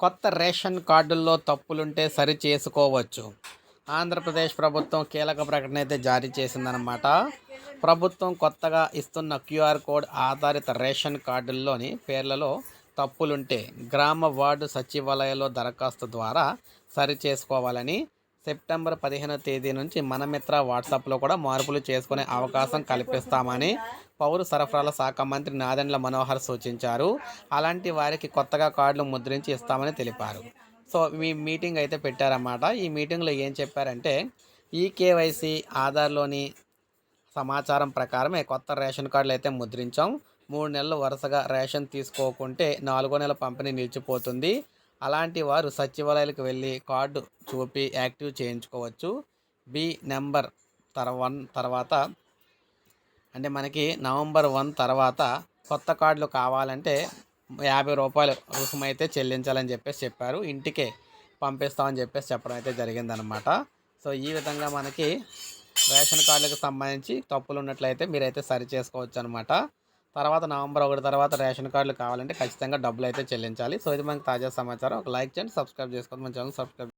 కొత్త రేషన్ కార్డుల్లో తప్పులుంటే సరి చేసుకోవచ్చు. ఆంధ్రప్రదేశ్ ప్రభుత్వం కీలక ప్రకటన అయితే జారీ చేసిందనమాట ప్రభుత్వం కొత్తగా ఇస్తున్న క్యూఆర్ కోడ్ ఆధారిత రేషన్ కార్డుల్లోని పేర్లలో తప్పులుంటే గ్రామ వార్డు సచివాలయంలో దరఖాస్తు ద్వారా సరి చేసుకోవాలని సెప్టెంబర్ పదిహేనో తేదీ నుంచి మనమిత్ర వాట్సాప్లో కూడా మార్పులు చేసుకునే అవకాశం కల్పిస్తామని పౌర సరఫరాల శాఖ మంత్రి నాదెండ్ల మనోహర్ సూచించారు. అలాంటి వారికి కొత్తగా కార్డులు ముద్రించి ఇస్తామని తెలిపారు. సో మీ మీటింగ్ అయితే పెట్టారన్నమాట. ఈ మీటింగ్లో ఏం చెప్పారంటే ఈ కేవైసీ ఆధార్లోని సమాచారం ప్రకారమే కొత్త రేషన్ కార్డులు అయితే ముద్రించాం. మూడు నెలలు వరుసగా రేషన్ తీసుకోకుంటే నాలుగో నెల పంపిణీ నిలిచిపోతుంది. అలాంటి వారు సచివాలయాలకు వెళ్ళి కార్డు చూపి యాక్టివ్ చేయించుకోవచ్చు. బి నెంబర్ తర వన్ తర్వాత అంటే మనకి నవంబర్ వన్ తర్వాత కొత్త కార్డులు కావాలంటే యాభై రూపాయలు రుసుమైతే చెల్లించాలని చెప్పేసి చెప్పారు. ఇంటికే పంపిస్తామని చెప్పేసి చెప్పడం అయితే జరిగిందనమాట సో ఈ విధంగా మనకి రేషన్ కార్డులకు సంబంధించి తప్పులు ఉన్నట్లయితే మీరైతే సరి చేసుకోవచ్చు అనమాట తర్వాత నవంబర్ ఒకటి తర్వాత రేషన్ కార్డులు కావాలంటే ఖచ్చితంగా డబ్బులు అయితే చెల్లించాలి. సో ఇది మనకి తాజా సమాచారం. ఒక లైక్ చేయండి సబ్స్క్రైబ్ చేసుకోండి. మన ఛానల్ సబ్స్క్రైబ్